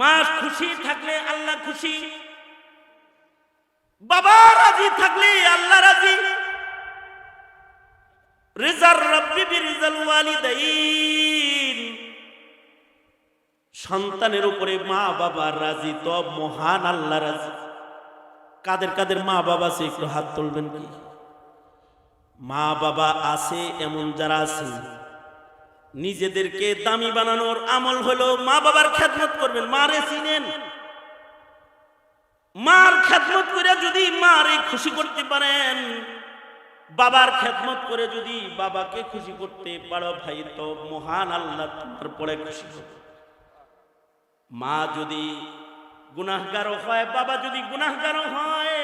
মা খুশি থাকলে আল্লাহ খুশি, বাবা রাজি থাকলে আল্লাহ রাজি। রিজার রব্বি বিরিজাল সন্তানের উপরে মা বাবা রাজি, তো মহান আল্লাহ রাজি। কাদের কাদের মা বাবা আছে, একটু হাত তুলবেন কি? মা বাবা আছে, এমন যারা আছে নিজেদেরকে দামি বানানোর আমল হলো মা বাবার খেদমত করবেন। মারে চিনেন। মার খেদমত করে যদি মারে খুশি করতে পারেন, বাবার খেদমত করে যদি বাবাকে খুশি করতে পারো ভাই, তো মহান আল্লাহ তোমার পরে খুশি হবে। মা যদি গুনাহগারও হয়, বাবা যদি গুনাহগারও হয়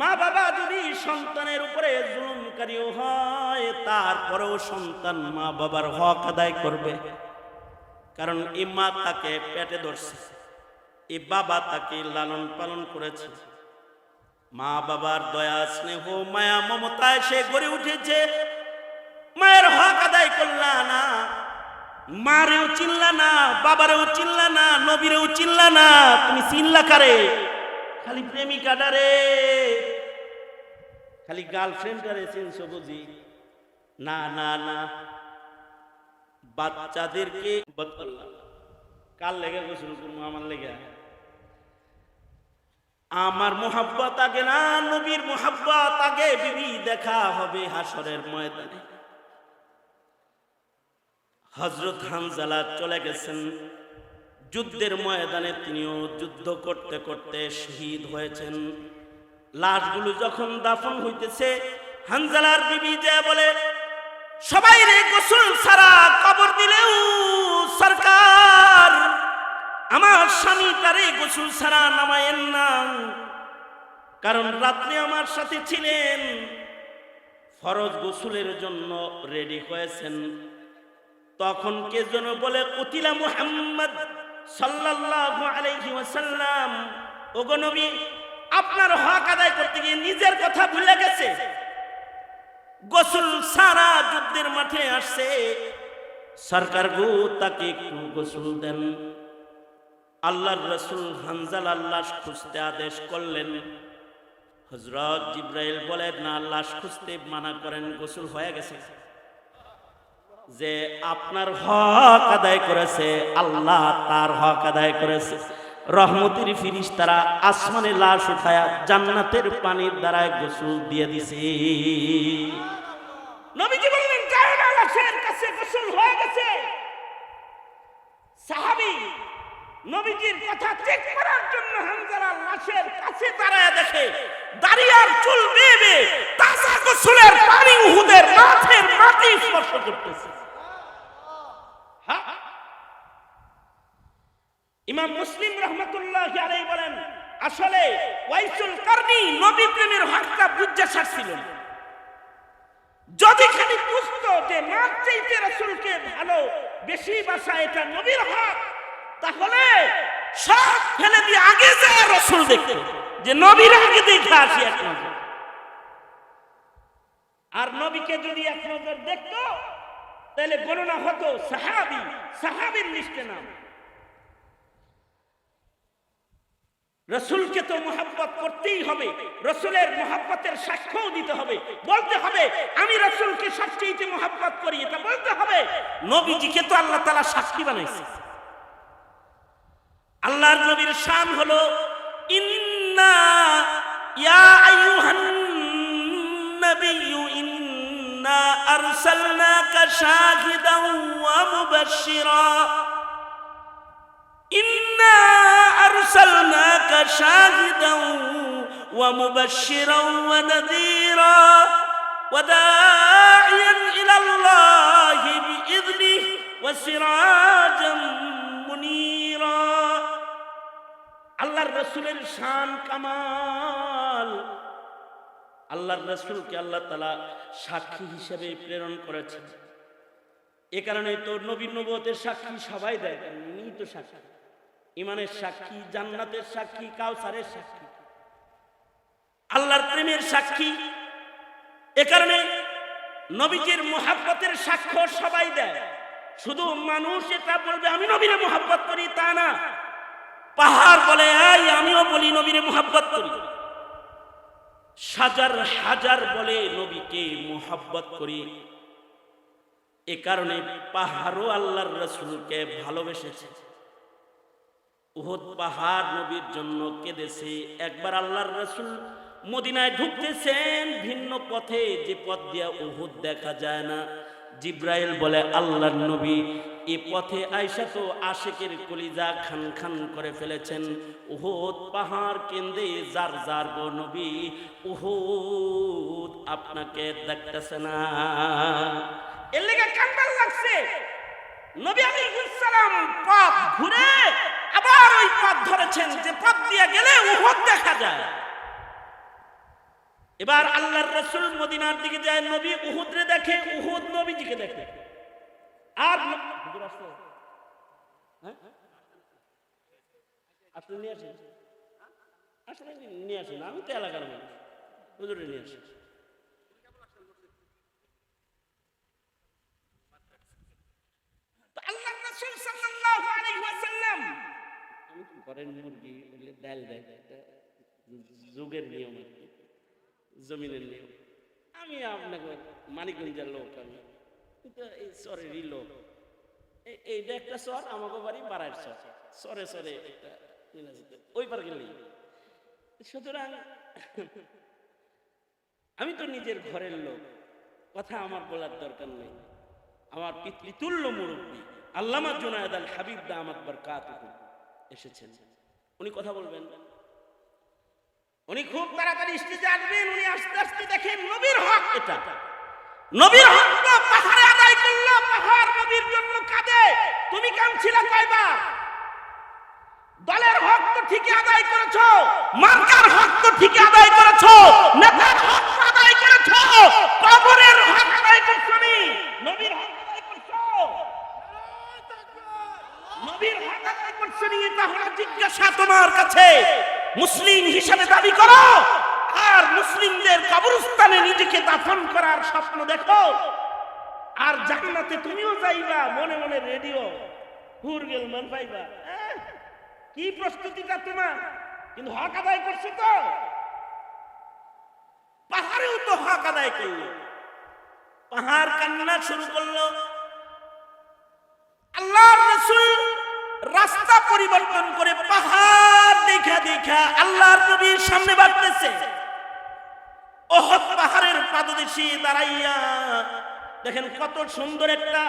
মা বাবা যদি সন্তানের উপরে জুলুমকারীও হয়, তারপরেও সন্তান মা বাবার হক আদায় করবে। কারণ এই মা তাকে পেটে ধরছে, এই বাবা তাকে লালন পালন করেছে। মা বাবার দয়া, স্নেহ, মায়া, মমতায় সে গড়ে উঠেছে। মায়ের হক আদায় করলা না, মারেও চিনলা না, বাবারেও চিনলা না, নবীরেও চিনলা না, তুমি চিনলা কারে? খালি প্রেমিকাটারে খালি গার্লফ্রেন্ডটারে চিনছো বুঝি না না না। বাচ্চাদেরকে বদলাম কার লেগে গোসল আমার লেগে। আমার মোহাব্বত আগে না, নবীর মোহাব্বত আগে বিবি দেখা হবে হাসরের ময়দানে। হজরত হানজালা চলে গেছেন। যুদ্ধের ময়দানে তিনিও যুদ্ধ করতে করতে শহীদ হয়েছেন। লাশগুলো যখন দাফন হইতেছে, হানজালার বিবি যে বলে, সবাই রে গোসল সারা কবর দিলেও সরকার, আমার স্বামী তারে গোসল সারা নামায়েন না। কারণ রাত্রে আমার সাথে ছিলেন, ফরজ গোসলের জন্য রেডি হয়েছেন। তখন কে যেন বলে কুতিলা মুহাম্মদ সাল্লাল্লাহু আলাইহি ওয়াসাল্লাম, ওগো নবী আপনার হক আদায় করতে গিয়ে নিজের কথা ভুলে গেছে। গোসল সারা যুদ্ধের মাঠে আসছে। সরকার গো, তাকে একটু গোসল দেন। আল্লাহর রসুল হানজাল আল্লাহ খুঁজতে আদেশ করলেন। হজরত জিব্রাইল বলেন, না লাশ খুঁজতে মানা করেন, গোসল হয়ে গেছে। যে আপনার হক আদায় করেছে, আল্লাহ তার হক আদায় করেছে। রহমতের ফিরিস তারা আসমানে লাশ উঠায়া জান্নাতের পানির দ্বারায় গোসল দিয়ে দিছে। দেখে দাঁড়িয়ার চুল মাটি স্পর্শ করতেছে হ্যাঁ? ইমাম মুসলিম রহমতুল্লাহ আলাইহি বলেন, আসলে ওয়াইসুল কারনি নবী প্রেমের হকটা বুঝা ছাড়ছিল যদি খালি বুঝতো যে মার চাইতে রসুলকে ভালো, বেশি বাসা এটা নবীর হক, তাহলে সব ফেলে দিয়ে আগে যায় রসুল দেখতে, যে নবীর আগে দেখে আসি এক আর নবীকে যদি এক নজর দেখতো, তাহলে গণনা হতো সাহাবি, সাহাবির লিস্টে নাম। রসুলকে তো মোহাব্বত করতেই হবে। রসুলের মোহাব্বতের সাক্ষ্যও দিতে হবে। বলতে হবে, আমি রসুলকে সবচেয়ে মোহাব্বত করি, এটা বলতে হবে, নবীজিকে তো আল্লাহ তালা সাক্ষী বানাইছে। আল্লাহর নবীর শান হলো, ইন্না ইন্না ওয়া মুবাশশিরান ওয়া নাযীরা وداعيا إلى الله بإذنه وسراجا منيرا আল্লাহর রসুলের শান কামাল আল্লাহর রসুলকে আল্লাহ তালা সাক্ষী হিসেবে প্রেরণ করেছেন এ কারণে তো নবীন নবতের সাক্ষী সবাই দেয় ইনি তো সাক্ষী ইমানের সাক্ষী জান্নাতের সাক্ষী কাউসারের সাক্ষী আল্লাহর প্রেমের সাক্ষী। এ কারণে নবীজির মোহাব্বতের সাক্ষ্য সবাই দেয়। শুধু মানুষ এটা বলবে, আমি নবীরে মোহাব্বত করি তা না। পাহাড় বলে, এই, আমিও বলি নবীরে মোহাব্বত করি। হাজার হাজার বলে নবীকে মোহাব্বত করি। এ কারণে পাহাড়ও আল্লাহর রসুলকে ভালোবেসেছে। উহুদ পাহাড় নবীর জন্য কেঁদেছে। একবার আল্লাহর রসুল মদিনায় ঢুকতেছেন, ভিন্ন পথে যে পথ দিয়া উহুদ দেখা যায় না। জিব্রাইল বলে, আল্লাহর নবী, এ পথে আয়সা তো আশেকের কলিজা খান খান করে ফেলেছেন। উহুদ পাহাড় কেন্দ্রে যার যার গো নবী, উহুদ আপনাকে দেখতেছে না। এর লেগে কান্দাল লাগছে। নবী আলাইহিস সালাম পথ ঘুরে আবার ওই পথ ধরেছেন, যে পথ দিয়ে গেলে উহুদ দেখা যায়। এবার আল্লাহর রাসূল মদিনার দিকে যায়, নবী উহুদরে দেখে, উহুদ নবীজিকে দেখে। আর? হ্যাঁ? আমি দেয় যুগের নিয়ম আর কি। জমিনের নিয়ম আমি আপনাকে মানিকগঞ্জের লোক আমি। এই চরেরই লোক। এই- এইটা একটা চর আমাকে বাড়ি বাড়ার চর সরে সরে একটা ওই পার গেলেই সুতরাং আমি তো নিজের ঘরের লোক। কথা আমার বলার দরকার নেই। আমার পিতৃতুল্য মুরব্বী আল্লামা জুনায়দ আল হাবিব দামাত বরকাত এসেছেন। উনি কথা বলবেন। উনি খুব তাড়াতাড়ি স্টেজে আসবেন, উনি আস্তে আস্তে দেখেন নবীর হক এটা। নবীর হক পাহাড়ে আদায় করল, পাহাড় নবীর জন্য কাঁদে। তুমি কাঁদছিলে কয়বার? দলের হক তো ঠিকই আদায় করেছ, মার্কার হক তো ঠিকই আদায় করেছ, নেতার হক আদায় করেছ, কবরের হক আদায় করছ নবীর হক আদায় করছ? নবীর হক আদায় করছ এটা হলো জিজ্ঞাসা তোমার কাছে। মুসলিম হিসাবে দাবি করো। আর মুসলিমদের কবরস্থানে নিজেকে দাফন করার স্বপ্ন দেখো। আর জান্নাতে তুমিও যাইবা মনে মনে রেডিও। হুর গেল মান পাইবা। আহ, কি প্রস্তুতিটা তোমার? কিন্তু হক আদায় করছ তো। পাহাড়েও তো হক আদায় করল। পাহাড় কান্না শুরু করল। আল্লাহ রাস্তা পরিবর্তন করে পাহাড় দেখা দেখা আল্লাহর নবীর সামনে বাড়তেছে। পাহাড়ের পাদদেশে দাঁড়াইয়া দেখেন কত সুন্দর একটা,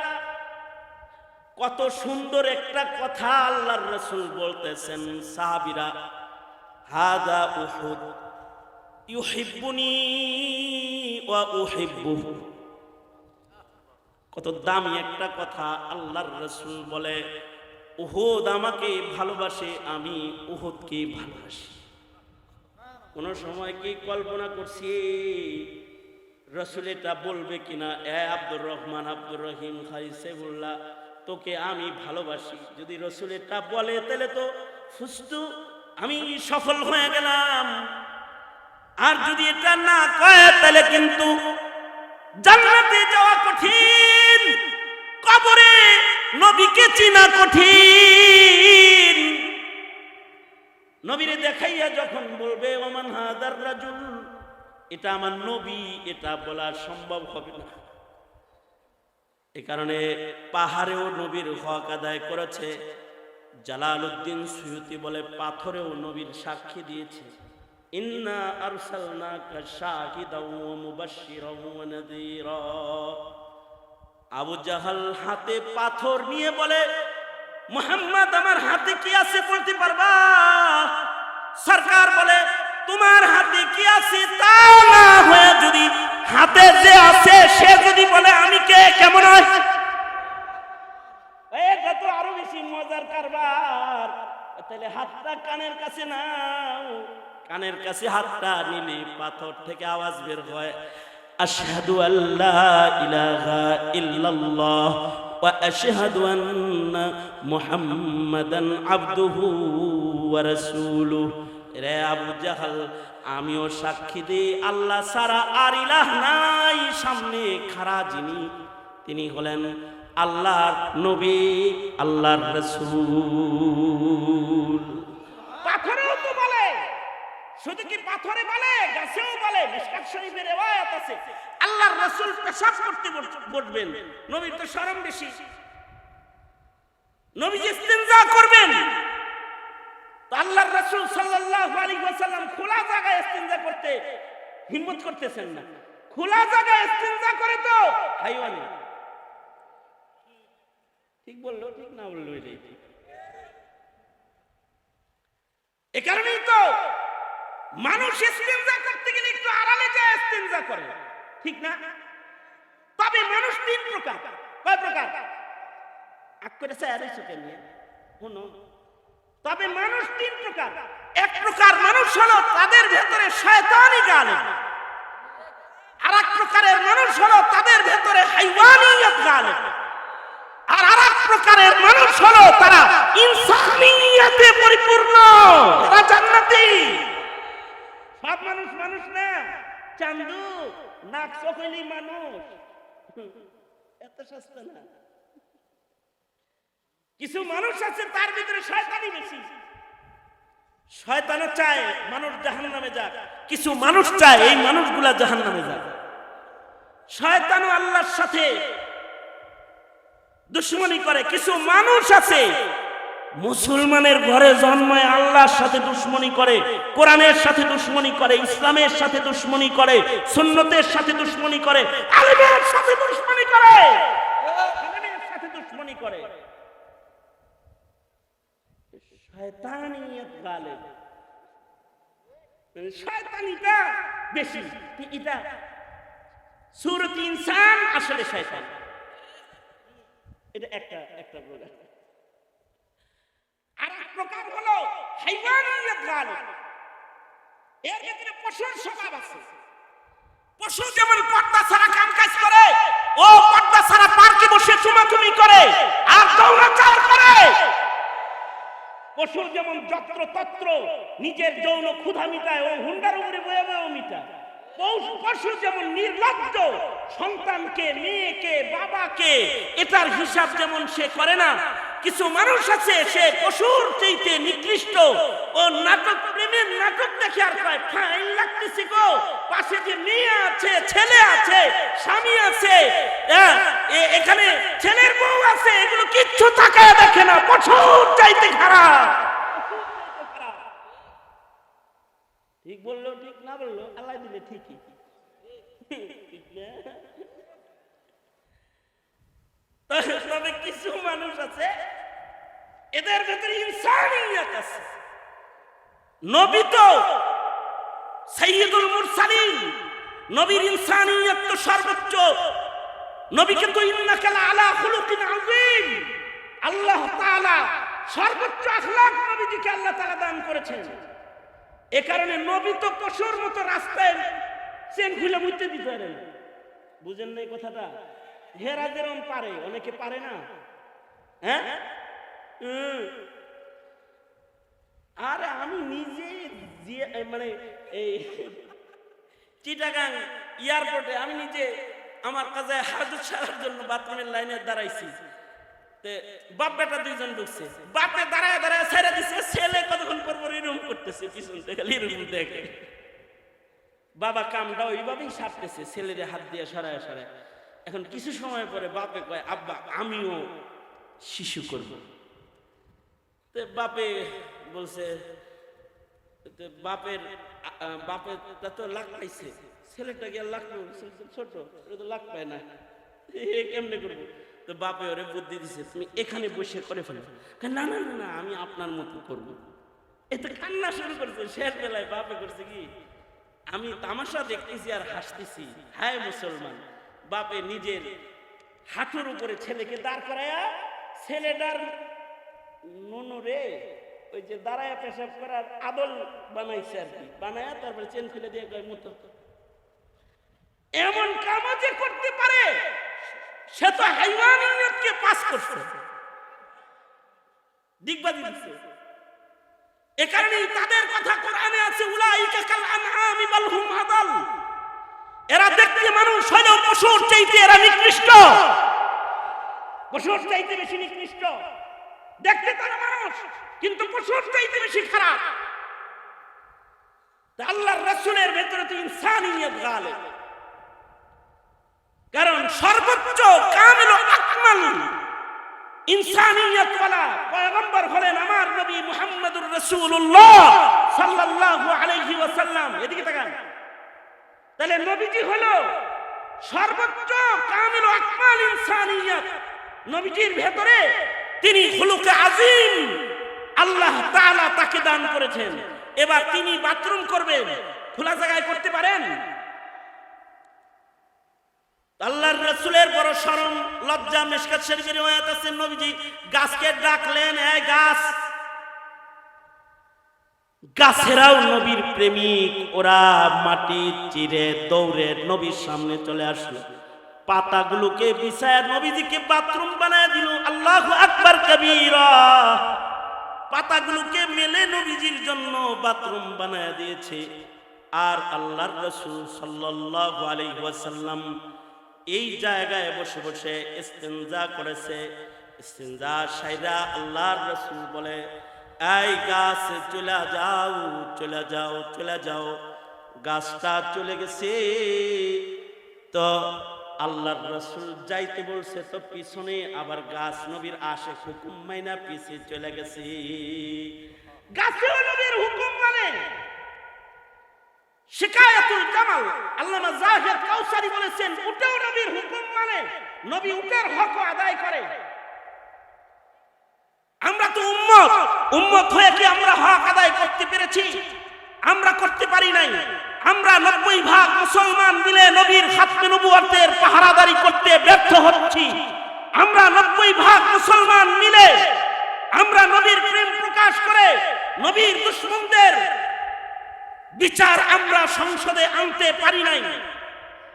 কত সুন্দর একটা কথা আল্লাহর রাসূল বলতেছেন, সাহাবীরা, হাদা উহুদ ওয়া কত দামি একটা কথা আল্লাহর রসুল বলে। উহুদ আমাকে ভালোবাসে, আমি উহুদকে ভালোবাসি। কোন সময় কি কল্পনা করছি, রসুল এটা বলবে কিনা? এ আব্দুর রহমান, আব্দুর রহিম খাই সেবুল্লাহ তোকে আমি ভালোবাসি। যদি রসুল এটা বলে, তাহলে তো ফুস্তু, আমি সফল হয়ে গেলাম। আর যদি এটা না কয়, তাহলে কিন্তু জান্নাতে যাওয়া কঠিন। কবরে নবীকে চিনা কঠিন। নবীরে দেখাইয়া যখন বলবে, ওমান হাদার রাজুল, এটা আমার নবী, এটা বলা সম্ভব হবে না। এ কারণে পাহাড়েও নবীর হক আদায় করেছে, জালালউদ্দিন সুয়ুতি বলে পাথরেও নবীর সাক্ষী দিয়েছে। ইন্না আরসালনাকা শাহিদাও মুবাশশিরাও ওয়া নাযীরা। আবু জাহাল হাতে পাথর নিয়ে বলে, মোহাম্মদ, আমার হাতে কি আছে বলতে পারবা? সরকার বলে, তোমার হাতে কি আছে তা না হয়ে যদি হাতে যে আছে, সে যদি বলে, আমি কে? কেমন হয়? আরও বেশি মজার কারবার। তাহলে হাতটা কানের কাছে নাও। কানের কাছে হাতটা নিলে পাথর থেকে আওয়াজ বের হয়। আশহাদু আল্লা ইলাহা ইল্লাল্লাহ ওয়া আশহাদু আন্না মুহাম্মাদান আবদুহু ওয়া রাসূলুহু। রে আবু জাহাল, আমিও সাক্ষী দিই, আল্লাহ সারা আর ইলাহ নাই। সামনে খাড়া যিনি, তিনি হলেন আল্লাহর নবী, আল্লাহর রসুল। শুধু কি পাথরে বলে? গাছেও বলে। মিশকাত শরীফের রেওয়ায়াত আছে। আল্লাহর রাসূল পেশাব করতে বস- বসবেন নবীর তো শরম বেশি। নবী ইস্তেনজা করবেন। তো আল্লাহর রাসূল সাল্লাল্লাহু আলাইহি ওয়াসাল্লাম খোলা জায়গায় ইস্তেনজা করতে হিম্মত করতেছেন না। খোলা জায়গায় ইস্তেনজা করে তো হাইওয়ানে। ঠিক বলল, ঠিক না বলল এটাই ঠিক। এ কারণেই তো মানুষ ইস্তেনজা করতে গেলে একটু আড়ালে যায় ইস্তেনজা করে। ঠিক না? তবে মানুষ তিন প্রকার। কয় প্রকার? আগ করে স্যার এই নিয়ে। শুনো। তবে মানুষ তিন প্রকার। এক প্রকার মানুষ হলো তাদের ভেতরে শয়তানি গালে। আর এক প্রকারের মানুষ হলো তাদের ভেতরে হাইওয়ানিয়ত গালে। আর আর এক প্রকারের মানুষ হলো তারা ইনসানিয়তে পরিপূর্ণ। তারা জান্নাতি। সব মানুষ মানুষ না। চান্দু নাক চোখলি মানুষ। এত সস্তা না। কিছু মানুষ আছে, তার ভিতরে শয়তানি বেশি। শয়তানও চায় মানুষ জাহান নামে যাক। কিছু মানুষ চায় এই মানুষগুলা জাহান নামে যাক। শয়তানও আল্লাহর সাথে দুশ্মনী করে। কিছু মানুষ আছে মুসলমানের ঘরে জন্মায় আল্লাহর সাথে দুশ্মনী করে, কোরআনের সাথে দুশ্মনী করে, ইসলামের সাথে দুশ্মনী করে, সুন্নতের সাথে দুশ্মনী করে, আলিমের সাথে দুশ্মনী করে। সাথে দুশ্মনী করে। শয়তানিয়ত গালেব মানে শয়তানিটা বেশি এটা? সুরত ইনসান আসলে শয়তান। এটা একটা একটা প্রকার আর এক প্রকার হলো হাইওয়ানিয়ত পশুর স্বভাব আছে। পশু যেমন পর্দা ছাড়া কাম করে, ও পর্দা ছাড়া পার্কে বসে চুমাচুমি করে আর করে। পশু যেমন যত্র তত্র, নিজের যৌন ক্ষুধা মিটায়, ও হুন্ডার উপরে বয়ে বয়েও মিটায়। পশু যেমন নির্লজ্জ, সন্তানকে, মেয়েকে, বাবাকে, এটার হিসাব যেমন সে করে না কিছু মানুষ আছে সে পশুর চাইতে নিকৃষ্ট ও নাটক প্রেমের নাটক দেখে আর কয় ফাইন লাগতেছে গো পাশে যে মেয়ে আছে ছেলে আছে স্বামী আছে হ্যাঁ, এখানে ছেলের বউ আছে এগুলো কিচ্ছু তাকায় দেখে না পশুর চাইতে খারাপ ঠিক বলল ঠিক না বলল আল্লাহ দিলে ঠিকই ঠিক না? তবে- কিছু মানুষ আছে, এদের ভেতরে ইনসানিয়ত আছে। নবী তো সাইয়্যিদুল মুরসালিন, নবীর ইনসানিয়ত তো সর্বোচ্চ। নবীকে তো ইন্নাকা আলা খুলুকিন আযীম। আল্লাহ তাআলা সর্বোচ্চ আখলাক নবীজিকে আল্লাহ তাআলা দান করেছেন। এ কারণে নবী তো পশুর মতো রাস্তায় চেন খুলে বুঝতে দিতে পারে না। বুঝেন না এই কথাটা? হেরা যেরম পারে অনেকে পারে না? হ্যাঁ। আরে আমি নিজে মানে এই চিটাগাং এয়ারপোর্টে আমি নিজে আমার কাজে হাজত সারার জন্য বাথরুমের লাইনে দাঁড়াইছি। বাপ বেটা দুইজন ঢুকছে। বাপে দাঁড়ায় দাঁড়ায় ছেড়ে দিছে, ছেলে কতক্ষণ পর পর এরকম করতেছে, পিছন থেকে এরকম দেখে। বাবা কামটা ওইভাবেই সারতেছে ছেলেদের হাত দিয়ে সরায় সরায়। এখন কিছু সময় পরে বাপে কয় আব্বা আমিও শিশু করব। তে বাপে বলছে বাপের বাপের তা তো লাখ পাইছে ছেলেটা গিয়ে পাবে, ছোট এটা তো লাখ পায় না কেমনে করব? তো বাপে ওরে বুদ্ধি দিছে তুমি এখানে বসে করে ফেলো। না না না আমি আপনার মতো করব। এতে কান্না শুরু করছে শেষ বেলায় বাপে করছে কি আমি তামাশা দেখতেছি আর হাসতেছি। হায় মুসলমান বাপে নিজের হাঁটুর উপরে ছেলেকে দাঁড় করায়া ছেলেটার নুনু রে, ওই যে দাঁড়ায় পেশাব করার আদল বানাইছে আর কি। বানায়া তারপরে চেন খুলে দিয়ে কয়, মতো, এমন কামও যে করতে পারে, সে তো হাইওয়ানিয়তকে পাস করছে। দিগবাজি দিচ্ছে এ কারণেই তাদের কথা কোরআনে আছে, উলাইকা কাল আনআমি বাল হুম আদাল। এরা দেখতে মানুষ হলেও পশুর চাইতে এরা নিকৃষ্ট। পশুর চাইতে বেশি নিকৃষ্ট। দেখতে তারা মানুষ, কিন্তু পশুর চাইতে বেশি খারাপ। আল্লাহর রাসূলের ভেতরে তো ইনসানিয়ত গালে কারণ সর্বোচ্চ কামিল আকমাল ইনসানিয়ত ওয়ালা পয়গম্বর হলেন আমার নবী মুহাম্মদুর রাসূলুল্লাহ সাল্লাল্লাহু আলাইহি ওয়াসাল্লাম। এদিকে তাকান। তাহলে নবীজি হলো সর্বোচ্চ কামিল আকমাল ইনসানিয়ত। নবীজির ভেতরে তিনি খুলুকে আজিম। আল্লাহ তাআলা তাকে দান করেছেন। এবার তিনি বাথরুম করবেন। খোলা জায়গায় করতে পারেন? আল্লাহর রসুলের বড় শরম, লজ্জা মেশকাত শরীফের রিওয়ায়াত আছে নবীজি। গাছকে ডাকলেন, এই গাছ গাছেরাও নবীর প্রেমিক, ওরা মাটি চিরে দৌড়ে নবীর সামনে চলে আসলো। পাতাগুলোকে বিছায় নবীজিকে বাথরুম বানায় দিল। আল্লাহ আকবার কবীরা। পাতাগুলোকে মেলে নবীজির জন্য বাথরুম বানায় দিয়েছে। আর আল্লাহর রসুল সাল্লাল্লাহু আলাইহি ওয়াসাল্লাম এই জায়গায় বসে বসে ইস্তেঞ্জা করেছে। ইস্তেঞ্জা সাইরা আল্লাহর রসুল বলে এই গাছ চলে যাও চলে যাও চলে যাও। গাছটা চলে গেছে। তো আল্লাহর রসুল যাইতে বলছে, তো পিছনে আবার গাছ নবীর আশে হুকুম মাইনা পিছে চলে গেছে। গাছেও নবীর হুকুম মানে শিকায়াতুল জামাল আল্লামা জাহিদ কাউসারি বলেছেন, উটেও নবীর হুকুম মানে নবী উটের হক আদায় করে। আমরা তো উম্মত। উম্মত হয়ে কি আমরা হক আদায় করতে পেরেছি? আমরা করতে পারি নাই। আমরা নব্বই ভাগ মুসলমান মিলে নবীর খাতমে নবুয়াতের পাহারাদারি করতে ব্যর্থ হচ্ছি। আমরা নব্বই ভাগ মুসলমান মিলে আমরা নবীর প্রেম প্রকাশ করে নবীর দুশ্মনদের বিচার আমরা সংসদে আনতে পারি নাই।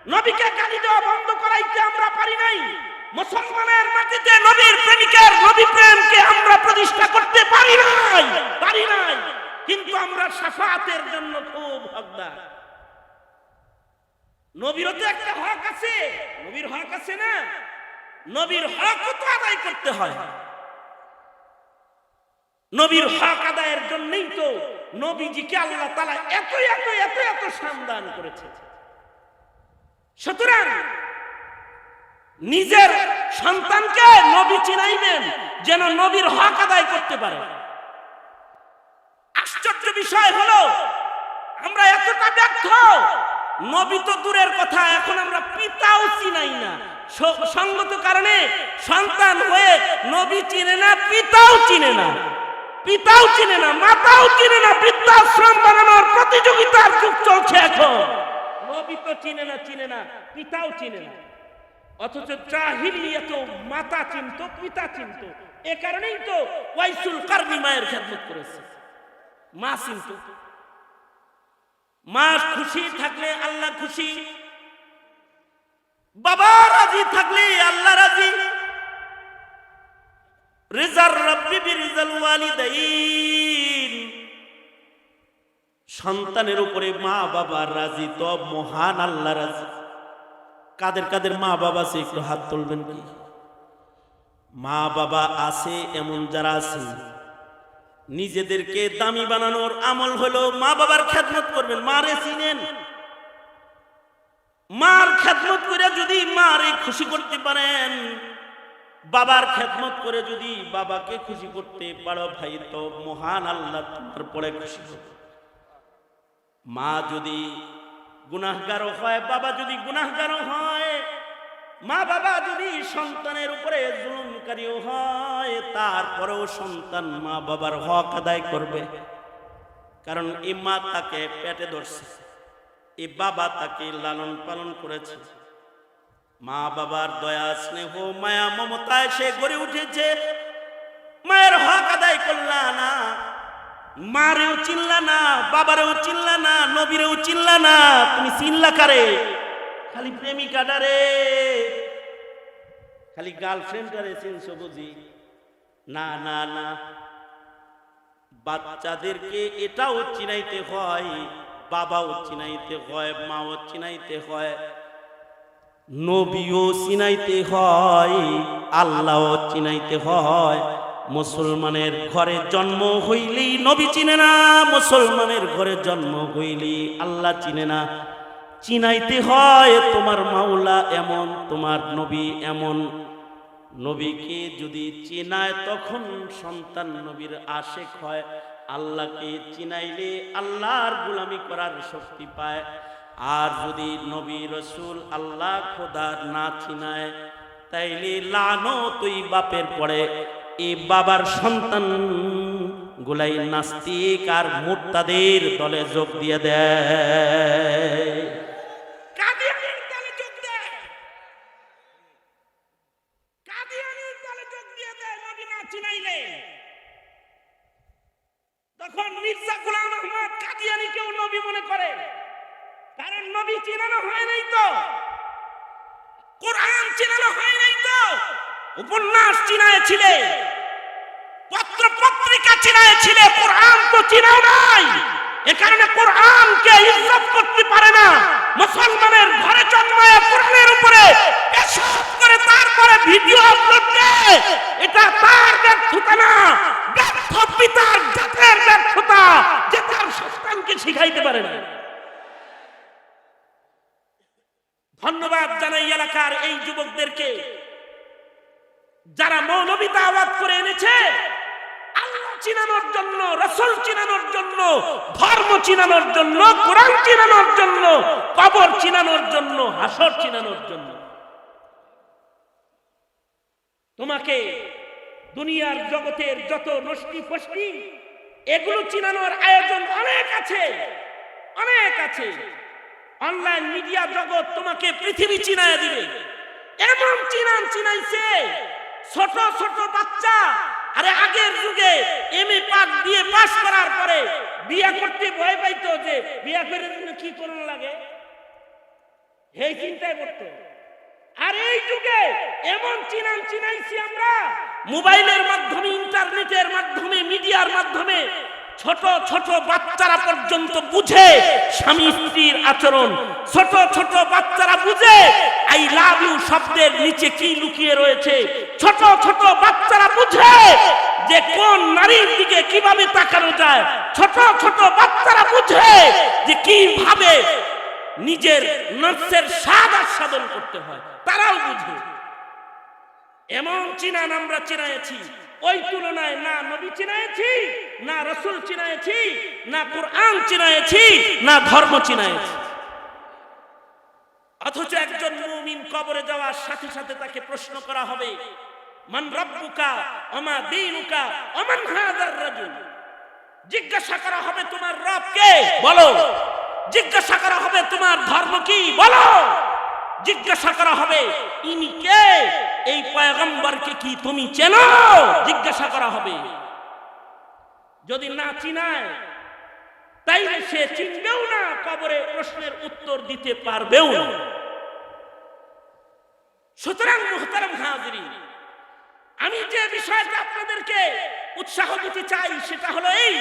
নবীকে গালি দেওয়া বন্ধ করাইতে আমরা পারি নাই মুসলমানের মাটিতে নবীর প্রেমিকের নবী প্রেমকে আমরা প্রতিষ্ঠা করতে পারি নাই। পারি নাই। কিন্তু আমরা সাফাতের জন্য খুব হকদার। নবীরও তো একটা হক আছে। নবীর হক আছে না? নবীর হক তো আদায় করতে হয়। নবীর হক আদায়ের জন্যই তো নবীজিকে আল্লাহ তালা এত এত এত এত সামদান করেছে। সুতরাং নিজের সন্তানকে নবী চিনাইবেন যেন নবীর হক আদায় করতে পারে। আশ্চর্য বিষয় হলো, আমরা এতটা ব্যর্থ, নবী তো দূরের কথা, এখন আমরা পিতাও চিনাই না। সঙ্গত কারণে সন্তান হয়ে নবী চিনে না, পিতাও চিনে না। পিতাও চিনে না, মাতাও চিনে না, বৃদ্ধাশ্রম বানানোর প্রতিযোগিতার যুগ চলছে এখন। নবী তো চিনে না চিনে না, পিতাও চিনে না। অথচ জাহিলিয়াত মাতা চিনত, পিতা চিনত। এ কারণেই তো ওয়াইসুল কারনি মায়ের খেদমত করেছে। মা চিনত। মা খুশি থাকলে আল্লাহ খুশি। বাবা রাজি থাকলে আল্লাহ রাজি। রিজার রব্বি বিরিজাল ওয়ালিদাইন। সন্তানের উপরে মা বাবা রাজি, তো মহান আল্লাহ রাজি। কাদের কাদের মা বাবা আছে, একটু হাত তুলবেন কি? মা বাবা আছে, এমন যারা আছে, নিজেদেরকে দামি বানানোর আমল হলো মা বাবার খেদমত করবেন। মারে চিনেন। মার খেদমত করে যদি মারে খুশি করতে পারেন, বাবার খেদমত করে যদি বাবাকে খুশি করতে পারো ভাই, তো মহান আল্লাহ তোমার পরে খুশি মা যদি গুনাহগারও হয়, বাবা যদি গুনাহগারও হয়, মা বাবা যদি সন্তানের উপরে জুলুমকারীও হয়, তারপরেও সন্তান মা বাবার হক আদায় করবে। কারণ এই মা তাকে পেটে ধরছে, এই বাবা তাকে লালন পালন করেছে। মা বাবার দয়া, স্নেহ, মায়া, মমতায় সে গড়ে উঠেছে। মায়ের হক আদায় করলা না মারেও চিনলা না বাবারেও চিনলা না নবীরেও চিনলা না তুমি চিনলা কারে? খালি প্রেমিকাটারে খালি গার্লফ্রেন্ডটারে চিনছো বুঝি? না না না। বাচ্চাদেরকে এটাও চিনাইতে হয়, বাবাও চিনাইতে হয়, মাও চিনাইতে হয়, নবীও চিনাইতে হয়, আল্লাহও চিনাইতে হয়। মুসলমানের ঘরে জন্ম হইলেই নবী চিনে না, মুসলমানের ঘরে জন্ম হইলেই আল্লাহ চিনে না। চিনাইতে হয়, তোমার মাওলা এমন, তোমার নবী এমন। নবীকে যদি চিনায়, তখন সন্তান নবীর আশেক হয়। আল্লাহকে চিনাইলে আল্লাহর গুলামি করার শক্তি পায়। আর যদি নবী রসুল আল্লাহ খোদার না চিনায়, তাইলে লানো তুই বাপের পরে। এই বাবার সন্তান গুলাই নাস্তিক আর মুর্তাদের দলে যোগ দিয়ে দেয়। তখন কাদিয়ানিকেও নবী মনে করে কারণ নবী চিনানো নাই তো। কোরআন চিনানো নাই তো। উপন্যাস চিনাইছিলে পত্র পত্রিকা চিনাইছিলে কোরআন তো চিনাও নাই। এ কারণে কোরআনকে ইজ্জত করতে পারে না। মুসলমানের ঘরে জন্মায় কোরআনের উপরে করে, তারপরে ভিডিও আপলোড এটা তার ব্যর্থতা না। ব্যর্থ পিতার জাতের ব্যর্থতা যে তার সন্তানকে শিখাইতে পারে না। ধন্যবাদ জানাই এলাকার এই যুবকদেরকে। যারা মৌলবিতা আবাদ করে এনেছে চিনানোর জন্য, রসল চিনানোর জন্য, ধর্ম চিনানোর জন্য, কোরআন চিনানোর জন্য, কবর চিনানোর জন্য, হাসর চিনানোর জন্য। তোমাকে দুনিয়ার জগতের যত নষ্টি ফষ্টি, এগুলো চিনানোর আয়োজন অনেক আছে অনেক আছে। অনলাইন মিডিয়া জগৎ তোমাকে পৃথিবী চিনায় দিবে। এমন চিনান চিনাইছে, ছোট ছোট বাচ্চা আরে আগের যুগে এম এ পাস দিয়ে পাস করার পরে বিয়া করতে ভয় পাইতো যে বিয়া করার জন্য কি করুন লাগে? এই চিন্তায় করতো আর এই যুগে এমন চিনান চিনাইছি আমরা। মোবাইলের মাধ্যমে, ইন্টারনেটের মাধ্যমে, মিডিয়ার মাধ্যমে ছোট ছোট বাচ্চারা পর্যন্ত বুঝে স্বামী স্ত্রীর আচরণ। ছোট ছোট বাচ্চারা বুঝে আই লাভ ইউ শব্দের নিচে কি লুকিয়ে রয়েছে। ছোট ছোট বাচ্চারা বুঝে যে কোন নারীর দিকে কীভাবে তাকানো যায়। ছোট ছোট বাচ্চারা বুঝে যে কীভাবে নিজের নফসের স্বাদ আস্বাদন করতে হয়। তারাও বুঝে। এমন চিনান আমরা চিনাইছি ওই তুলনায় না নবী চিনাইছি না রসুল চিনাইছি না কোরআন চিনাইছি না ধর্ম চিনাইছি অথচ একজন মুমিন কবরে যাওয়ার সাথে সাথে তাকে প্রশ্ন করা হবে, মান রব্বুকা অমা দীনুকা অমান হাদার রাজুল? জিজ্ঞাসা করা হবে, তোমার রব কে? বলো। জিজ্ঞাসা করা হবে, তোমার ধর্ম কি? বলো। জিজ্ঞাসা করা হবে, ইনি কে? এই পয়গম্বরকে কি তুমি চেনো? জিজ্ঞাসা করা হবে। যদি না চিনায়, তাইলে সে চিনবেও না, কবরে প্রশ্নের উত্তর দিতে পারবেও না। সুতরাং মুহতারাম হাজিরি আমি যে বিষয়টা আপনাদেরকে উৎসাহ দিতে চাই, সেটা হলো এই।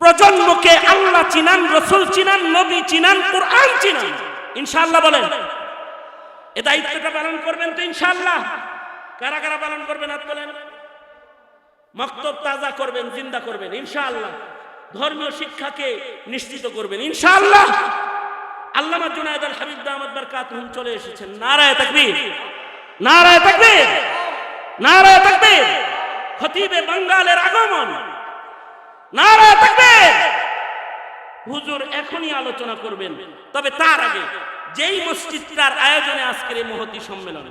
প্রজন্মকে আল্লাহ চিনান, রসুল চিনান, নবী চিনান, কোরআন চিনান। ইনশাআল্লাহ বলেন। এ দায়িত্বটা পালন করবেন তো ইনশাল্লাহ কারা কারা পালন করবেন হাত বলেন। মক্তব তাজা করবেন, জিন্দা করবেন, ইনশাআল্লাহ। ধর্মীয় শিক্ষাকে নিশ্চিত করবেন, ইনশাআল্লাহ। আল্লামা জুনায়দ আল হাবিব দামাদ বারকাতুহুম চলে এসেছেন। নারায়ে তাকবীর। নারায়ে তাকবীর। নারায়ে তাকবীর। খতিবে বাঙ্গালের আগমন। নারায়ে তাকবীর। হুজুর এখনই আলোচনা করবেন। তবে তার আগে যেই মসজিদটার আয়োজনে আজকের এই মহতি সম্মেলন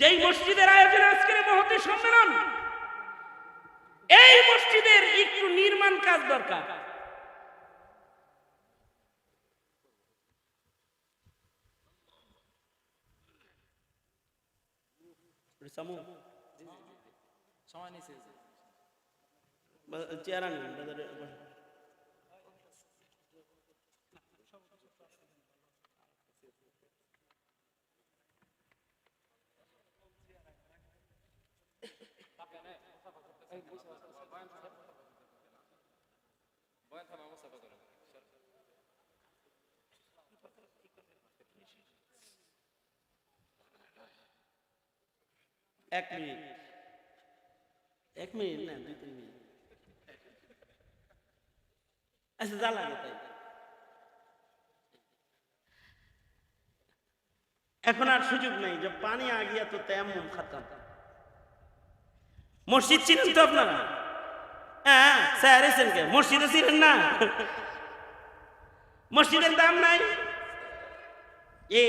যেই মসজিদের আয়োজনে আজকের এই মহতি সম্মেলন এই মসজিদের একটু নির্মাণ কাজ দরকার। সময় নিয়েছে চেয়ার আনবেন এক মিনিট। এক মিনিট, না, দুই, তিন মিনিট। আচ্ছা যা তাই। এখন আর সুযোগ নেই যে পানি আগিয়া তো তেমন খাতাম। মসজিদ চিনেন তো আপনারা? হ্যাঁ স্যার এসেন কে? মসজিদে ছিলেন না? মসজিদের দাম নাই? এ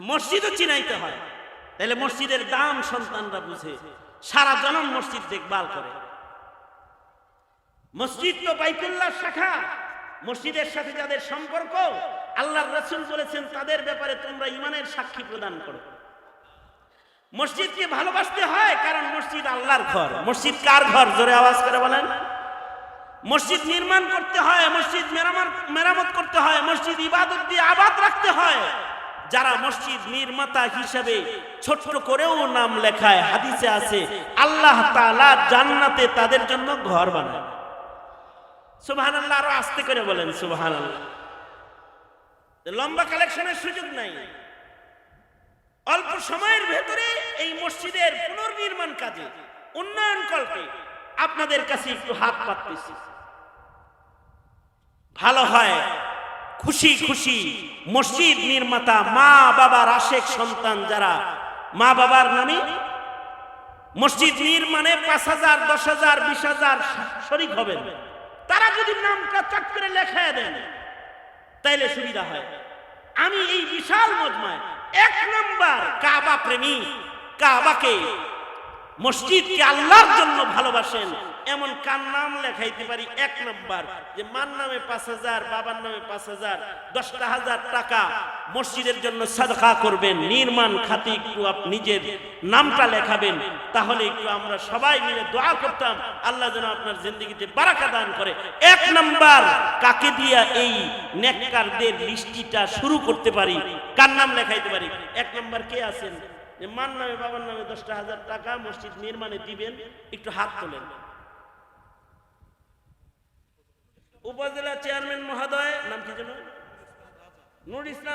মসজিদও চিনাইতে হয়। তাহলে মসজিদের দাম সন্তানরা বুঝে। সারা জনম মসজিদ দেখভাল করে। মসজিদ তো বাইতুল্লাহ শাখা। মসজিদের সাথে যাদের সম্পর্ক, আল্লাহর রসুল বলেছেন, তাদের ব্যাপারে তোমরা ইমানের সাক্ষী প্রদান করো। মসজিদকে ভালোবাসতে হয় কারণ মসজিদ আল্লাহর ঘর। মসজিদ কার ঘর? জোরে আওয়াজ করে বলেন। মসজিদ নির্মাণ করতে হয়, মসজিদ মেরামত করতে হয়, মসজিদ ইবাদত দিয়ে আবাদ রাখতে হয়। যারা মসজিদ নির্মাতা হিসেবে ছোট্ট করেও নাম লেখায়, হাদিসে আছে, আল্লাহ তালা জান্নাতে তাদের জন্য ঘর বানায়। সুবহানাল্লাহ, আরও আস্তে করে বলেন, সুবহানাল্লাহ। লম্বা কালেকশনের সুযোগ নাই। অল্প সময়ের ভেতরে এই মসজিদের পুনর্নির্মাণ কাজে, উন্নয়ন কল্পে আপনাদের কাছে একটু হাত পাততেছি। ভালো হয়। খুশি খুশি মসজিদ নির্মাতা মা বাবার আশেক সন্তান যারা, মা বাবার নামে মসজিদ নির্মাণে পাঁচ হাজার, দশ হাজার, বিশ হাজার শরিক হবেন। তারা যদি নামটা চট করে লেখায় দেন, তাইলে সুবিধা হয়। আমি এই বিশাল মজমায় এক নম্বর কাবা প্রেমী, কাবাকে মসজিদকে আল্লাহর জন্য ভালোবাসেন এমন কার নাম লেখাইতে পারি? এক নম্বর, যে মার নামে পাঁচ হাজার, বাবার নামে পাঁচ হাজার, দশটা হাজার টাকা মসজিদের জন্য সাদকা করবেন, নির্মাণ খাতে একটু নিজের নামটা লেখাবেন, তাহলে একটু আমরা সবাই মিলে দোয়া করতাম, আল্লাহ যেন আপনার জিন্দগিতে বারাকা দান করে। এক নম্বর, কাকে দিয়া এই নেককারদের লিস্টিটা শুরু করতে পারি? কার নাম লেখাইতে পারি? এক নম্বর, কে আছেন? যে মার নামে, বাবার নামে দশটা হাজার টাকা মসজিদ নির্মাণে দিবেন, একটু হাত তোলেন। উপজেলা চেয়ারম্যান মহোদয় নাম কি যেন? নুর ইসলাম